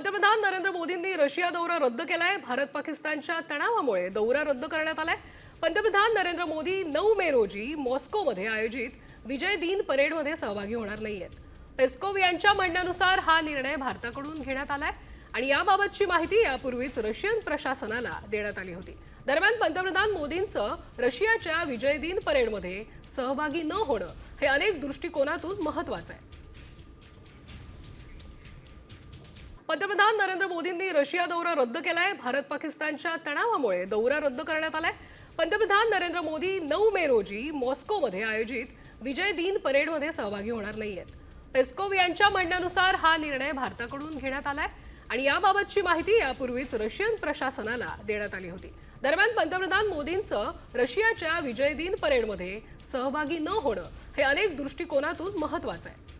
पंतप्रधान नरेंद्र मोदींनी रशिया दौरा रद्द केलाय. भारत पाकिस्तानच्या तणावामुळे दौरा रद्द करण्यात आलाय. पंतप्रधान नरेंद्र मोदी नऊ मे रोजी मॉस्कोमध्ये आयोजित विजय दिन परेडमध्ये सहभागी होणार नाहीयेत. पेस्कोव यांच्या म्हणण्यानुसार हा निर्णय भारताकडून घेण्यात आलाय आणि याबाबतची माहिती यापूर्वीच रशियन प्रशासनाला देण्यात आली होती. दरम्यान पंतप्रधान मोदींचं रशियाच्या विजय दिन परेडमध्ये सहभागी न होणं हे अनेक दृष्टिकोनातून महत्वाचं आहे. पंतप्रधान नरेंद्र मोदींनी रशिया दौरा रद्द केलाय. भारत पाकिस्तानच्या तणावामुळे दौरा रद्द करण्यात आलाय. पंतप्रधान नरेंद्र मोदी नऊ मे रोजी मॉस्कोमध्ये आयोजित विजय दिन परेडमध्ये सहभागी होणार नाही आहेत पेस्कोव यांच्या म्हणण्यानुसार हा निर्णय भारताकडून घेण्यात आलाय आणि याबाबतची माहिती यापूर्वीच रशियन प्रशासनाला देण्यात आली होती. दरम्यान पंतप्रधान मोदींचं रशियाच्या विजय दिन परेडमध्ये सहभागी न होणं हे अनेक दृष्टिकोनातून महत्वाचं आहे.